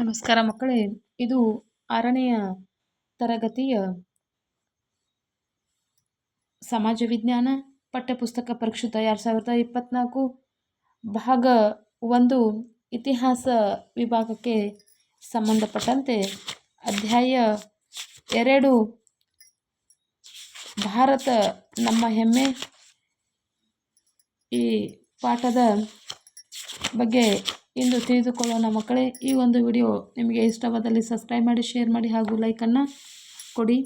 ನಮಸ್ಕಾರ ಮಕ್ಕಳೇ. ಇದು ಆರನೆಯ ತರಗತಿಯ ಸಮಾಜ ವಿಜ್ಞಾನ ಪಠ್ಯಪುಸ್ತಕ ಪರೀಕ್ಷಿತ ಎರಡು ಸಾವಿರದ ಇಪ್ಪತ್ನಾಲ್ಕು ಭಾಗ ಒಂದು ಇತಿಹಾಸ ವಿಭಾಗಕ್ಕೆ ಸಂಬಂಧಪಟ್ಟಂತೆ ಅಧ್ಯಾಯ ಎರಡು, ಭಾರತ ನಮ್ಮ ಹೆಮ್ಮೆ. ಈ ಪಾಠದ ಬಗ್ಗೆ ಇಂದು ತಿಳಿದುಕೊಳ್ಳೋಣ ಮಕ್ಕಳೇ, ಈ ಒಂದು ವಿಡಿಯೋ ನಿಮಗೆ ಇಷ್ಟವಾದಲ್ಲಿ ಸಬ್ಸ್ಕ್ರೈಬ್ ಮಾಡಿ ಶೇರ್ ಮಾಡಿ ಹಾಗೂ ಲೈಕನ್ನು ಕೊಡಿ.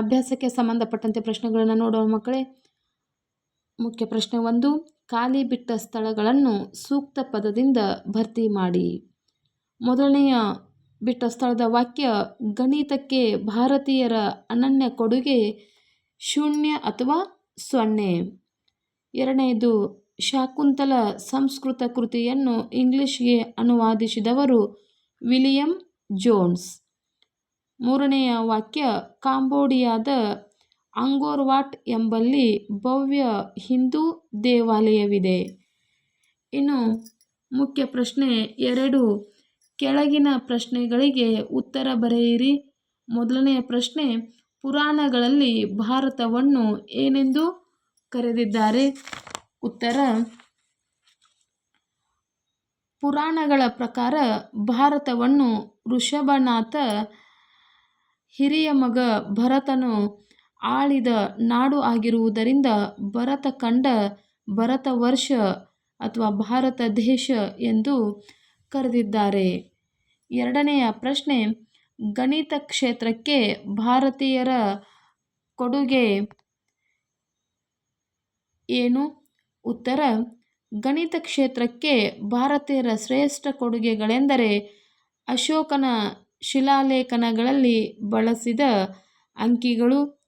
ಅಭ್ಯಾಸಕ್ಕೆ ಸಂಬಂಧಪಟ್ಟಂತೆ ಪ್ರಶ್ನೆಗಳನ್ನು ನೋಡುವ ಮಕ್ಕಳೇ, ಮುಖ್ಯ ಪ್ರಶ್ನೆ ಒಂದು, ಖಾಲಿ ಬಿಟ್ಟ ಸ್ಥಳಗಳನ್ನು ಸೂಕ್ತ ಪದದಿಂದ ಭರ್ತಿ ಮಾಡಿ. ಮೊದಲನೆಯ ಬಿಟ್ಟ ಸ್ಥಳದ ವಾಕ್ಯ, ಗಣಿತಕ್ಕೆ ಭಾರತೀಯರ ಅನನ್ಯ ಕೊಡುಗೆ ಶೂನ್ಯ ಅಥವಾ ಸೊನ್ನೆ. ಎರಡನೆಯದು ಶಾಕುಂತಲ ಸಂಸ್ಕೃತ ಕೃತಿಯನ್ನು ಇಂಗ್ಲಿಷ್ಗೆ ಅನುವಾದಿಸಿದವರು ವಿಲಿಯಂ ಜೋನ್ಸ್. ಮೂರನೆಯ ವಾಕ್ಯ, ಕಾಂಬೋಡಿಯಾದ ಅಂಗೋರ್ವಾಟ್ ಎಂಬಲ್ಲಿ ಭವ್ಯ ಹಿಂದೂ ದೇವಾಲಯವಿದೆ. ಇನ್ನು ಮುಖ್ಯ ಪ್ರಶ್ನೆ ಎರಡು. ಕೆಳಗಿನ ಪ್ರಶ್ನೆಗಳಿಗೆ ಉತ್ತರ ಬರೆಯಿರಿ. ಮೊದಲನೆಯ ಪ್ರಶ್ನೆ, ಪುರಾಣಗಳಲ್ಲಿ ಭಾರತವನ್ನು ಏನೆಂದು ಕರೆದಿದ್ದಾರೆ? ಉತ್ತರ, ಪುರಾಣಗಳ ಪ್ರಕಾರ ಭಾರತವನ್ನು ಋಷಭನಾಥ ಹಿರಿಯ ಮಗ ಭರತನು ಆಳಿದ ನಾಡು ಆಗಿರುವುದರಿಂದ ಭರತ ಕಂಡ ಭರತ ವರ್ಷ ಅಥವಾ ಭಾರತ ದೇಶ ಎಂದು ಕರೆದಿದ್ದಾರೆ. ಎರಡನೆಯ ಪ್ರಶ್ನೆ, ಗಣಿತ ಕ್ಷೇತ್ರಕ್ಕೆ ಭಾರತೀಯರ ಕೊಡುಗೆ ಏನು? ಉತ್ತರ, ಗಣಿತ ಕ್ಷೇತ್ರಕ್ಕೆ ಭಾರತೀಯರ ಶ್ರೇಷ್ಠ ಕೊಡುಗೆಗಳೆಂದರೆ ಅಶೋಕನ ಶಿಲಾಲೇಖನಗಳಲ್ಲಿ ಬಳಸಿದ ಅಂಕಿಗಳು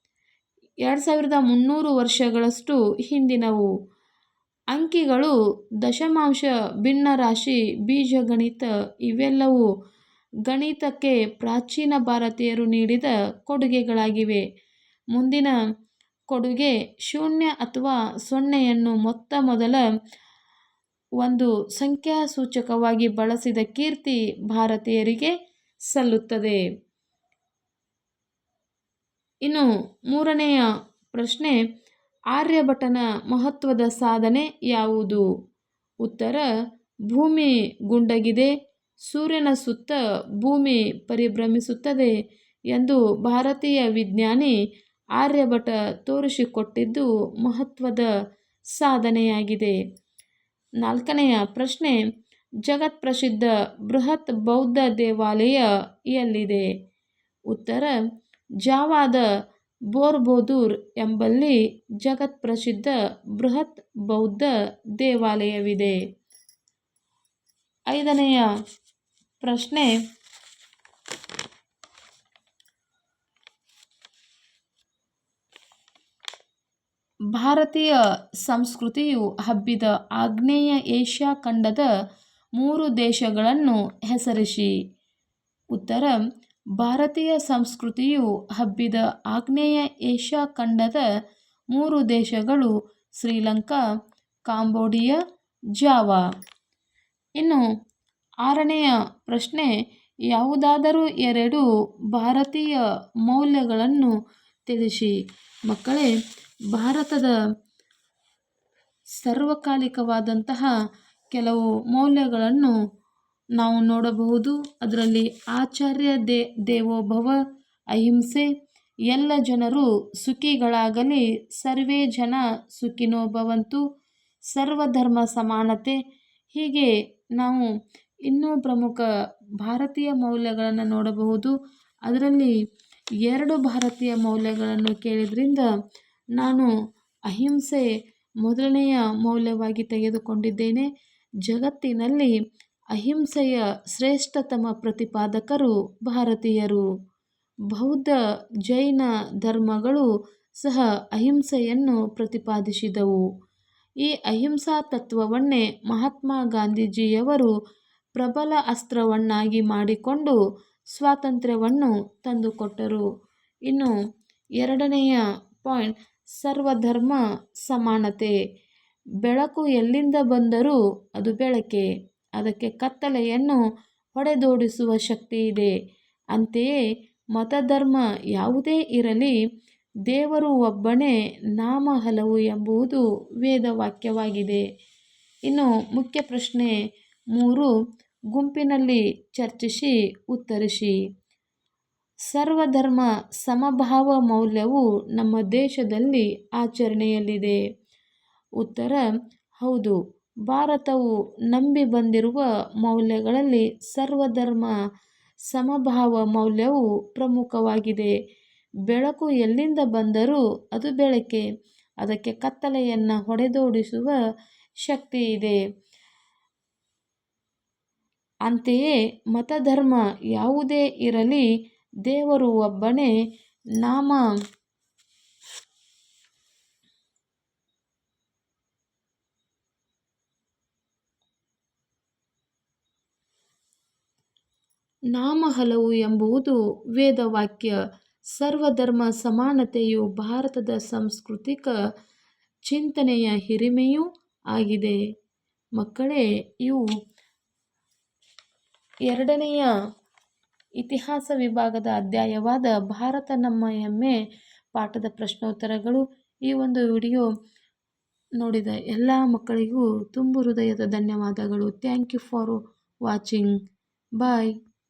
ಎರಡು ಸಾವಿರದ ಮುನ್ನೂರು ವರ್ಷಗಳಷ್ಟು ಹಿಂದಿನವು. ಅಂಕಿಗಳು ದಶಮಾಂಶ ಭಿನ್ನರಾಶಿ ಬೀಜಗಣಿತ ಇವೆಲ್ಲವೂ ಗಣಿತಕ್ಕೆ ಪ್ರಾಚೀನ ಭಾರತೀಯರು ನೀಡಿದ ಕೊಡುಗೆಗಳಾಗಿವೆ. ಮುಂದಿನ ಕೊಡುಗೆ ಶೂನ್ಯ ಅಥವಾ ಸೊನ್ನೆಯನ್ನು ಮೊತ್ತ ಮೊದಲ ಒಂದು ಸಂಖ್ಯಾಸೂಚಕವಾಗಿ ಬಳಸಿದ ಕೀರ್ತಿ ಭಾರತೀಯರಿಗೆ ಸಲ್ಲುತ್ತದೆ. ಇನ್ನು ಮೂರನೆಯ ಪ್ರಶ್ನೆ, ಆರ್ಯಭಟನ ಮಹತ್ವದ ಸಾಧನೆ ಯಾವುದು? ಉತ್ತರ, ಭೂಮಿ ಗುಂಡಗಿದೆ, ಸೂರ್ಯನ ಸುತ್ತ ಭೂಮಿ ಪರಿಭ್ರಮಿಸುತ್ತದೆ ಎಂದು ಭಾರತೀಯ ವಿಜ್ಞಾನಿ ಆರ್ಯಭಟ ತೋರಿಸಿಕೊಟ್ಟಿದ್ದು ಮಹತ್ವದ ಸಾಧನೆಯಾಗಿದೆ. ನಾಲ್ಕನೆಯ ಪ್ರಶ್ನೆ ಜಗತ್ಪ್ರಸಿದ್ಧ ಬೃಹತ್ ಬೌದ್ಧ ದೇವಾಲಯ ಎಲ್ಲಿದೆ ಉತ್ತರ, ಜಾವಾದ ಬೋರ್ಬೋದೂರ್ ಎಂಬಲ್ಲಿ ಜಗತ್ಪ್ರಸಿದ್ಧ ಬೃಹತ್ ಬೌದ್ಧ ದೇವಾಲಯವಿದೆ. ಐದನೆಯ ಪ್ರಶ್ನೆ, ಭಾರತೀಯ ಸಂಸ್ಕೃತಿಯು ಹಬ್ಬಿದ ಆಗ್ನೇಯ ಏಷ್ಯಾ ಖಂಡದ ಮೂರು ದೇಶಗಳನ್ನು ಹೆಸರಿಸಿ. ಉತ್ತರ, ಭಾರತೀಯ ಸಂಸ್ಕೃತಿಯು ಹಬ್ಬಿದ ಆಗ್ನೇಯ ಏಷ್ಯಾ ಖಂಡದ ಮೂರು ದೇಶಗಳು ಶ್ರೀಲಂಕಾ, ಕಾಂಬೋಡಿಯಾ, ಜಾವಾ. ಇನ್ನು ಆರನೆಯ ಪ್ರಶ್ನೆ, ಯಾವುದಾದರೂ ಎರಡು ಭಾರತೀಯ ಮೌಲ್ಯಗಳನ್ನು ತಿಳಿಸಿ. ಮಕ್ಕಳೇ, ಭಾರತದ ಸಾರ್ವಕಾಲಿಕವಾದಂತಹ ಕೆಲವು ಮೌಲ್ಯಗಳನ್ನು ನಾವು ನೋಡಬಹುದು. ಅದರಲ್ಲಿ ಆಚಾರ್ಯ ದೇ, ದೇವೋಭವ, ಅಹಿಂಸೆ, ಎಲ್ಲ ಜನರು ಸುಖಿಗಳಾಗಲಿ, ಸರ್ವೇ ಜನ ಸುಖಿನೋ ಭವಂತು, ಸರ್ವಧರ್ಮ ಸಮಾನತೆ. ಹೀಗೆ ನಾವು ಇನ್ನೂ ಪ್ರಮುಖ ಭಾರತೀಯ ಮೌಲ್ಯಗಳನ್ನು ನೋಡಬಹುದು. ಅದರಲ್ಲಿ ಎರಡು ಭಾರತೀಯ ಮೌಲ್ಯಗಳನ್ನು ಕೇಳಿದ್ರಿಂದ ನಾನು ಅಹಿಂಸೆ ಮೊದಲನೆಯ ಮೌಲ್ಯವಾಗಿ ತೆಗೆದುಕೊಂಡಿದ್ದೇನೆ. ಜಗತ್ತಿನಲ್ಲಿ ಅಹಿಂಸೆಯ ಶ್ರೇಷ್ಠತಮ ಪ್ರತಿಪಾದಕರು ಭಾರತೀಯರು. ಬೌದ್ಧ ಜೈನ ಧರ್ಮಗಳು ಸಹ ಅಹಿಂಸೆಯನ್ನು ಪ್ರತಿಪಾದಿಸಿದವು. ಈ ಅಹಿಂಸಾ ತತ್ವವನ್ನೇ ಮಹಾತ್ಮ ಗಾಂಧೀಜಿಯವರು ಪ್ರಬಲ ಅಸ್ತ್ರವನ್ನಾಗಿ ಮಾಡಿಕೊಂಡು ಸ್ವಾತಂತ್ರ್ಯವನ್ನು ತಂದುಕೊಟ್ಟರು. ಇನ್ನು ಎರಡನೆಯ ಪಾಯಿಂಟ್, ಸರ್ವಧರ್ಮ ಸಮಾನತೆ. ಬೆಳಕು ಎಲ್ಲಿಂದ ಬಂದರೂ ಅದು ಬೆಳಕೆ. ಅದಕ್ಕೆ ಕತ್ತಲೆಯನ್ನು ಹೊಡೆದೋಡಿಸುವ ಶಕ್ತಿ ಇದೆ. ಅಂತೆಯೇ ಮತಧರ್ಮ ಯಾವುದೇ ಇರಲಿ, ದೇವರು ಒಬ್ಬನೇ ನಾಮ ಹಲವು ಎಂಬುದು ವೇದವಾಕ್ಯವಾಗಿದೆ. ಇನ್ನು ಮುಖ್ಯ ಪ್ರಶ್ನೆ ಮೂರು, ಗುಂಪಿನಲ್ಲಿ ಚರ್ಚಿಸಿ ಉತ್ತರಿಸಿ. ಸರ್ವಧರ್ಮ ಸಮಭಾವ ಮೌಲ್ಯವು ನಮ್ಮ ದೇಶದಲ್ಲಿ ಆಚರಣೆಯಲ್ಲಿದೆ. ಉತ್ತರ, ಹೌದು. ಭಾರತವು ನಂಬಿ ಬಂದಿರುವ ಮೌಲ್ಯಗಳಲ್ಲಿ ಸರ್ವಧರ್ಮ ಸಮಭಾವ ಮೌಲ್ಯವು ಪ್ರಮುಖವಾಗಿದೆ. ಬೆಳಕು ಎಲ್ಲಿಂದ ಬಂದರೂ ಅದು ಬೆಳಕೆ. ಅದಕ್ಕೆ ಕತ್ತಲೆಯನ್ನು ಹೊಡೆದೋಡಿಸುವ ಶಕ್ತಿ ಇದೆ. ಅಂತೆಯೇ ಮತಧರ್ಮ ಯಾವುದೇ ಇರಲಿ, ದೇವರು ಒಬ್ಬನೇ, ನಾಮ ನಾಮ ಹಲವು ಎಂಬುವುದು ವೇದವಾಕ್ಯ. ಸರ್ವಧರ್ಮ ಸಮಾನತೆಯು ಭಾರತದ ಸಾಂಸ್ಕೃತಿಕ ಚಿಂತನೆಯ ಹಿರಿಮೆಯೂ ಆಗಿದೆ. ಮಕ್ಕಳೇ, ಇವು ಎರಡನೆಯ ಇತಿಹಾಸ ವಿಭಾಗದ ಅಧ್ಯಾಯವಾದ ಭಾರತ ನಮ್ಮ ಹೆಮ್ಮೆ ಪಾಠದ ಪ್ರಶ್ನೋತ್ತರಗಳು. ಈ ಒಂದು ವಿಡಿಯೋ ನೋಡಿದ ಎಲ್ಲ ಮಕ್ಕಳಿಗೂ ತುಂಬು ಹೃದಯದ ಧನ್ಯವಾದಗಳು. Thank you for watching. Bye.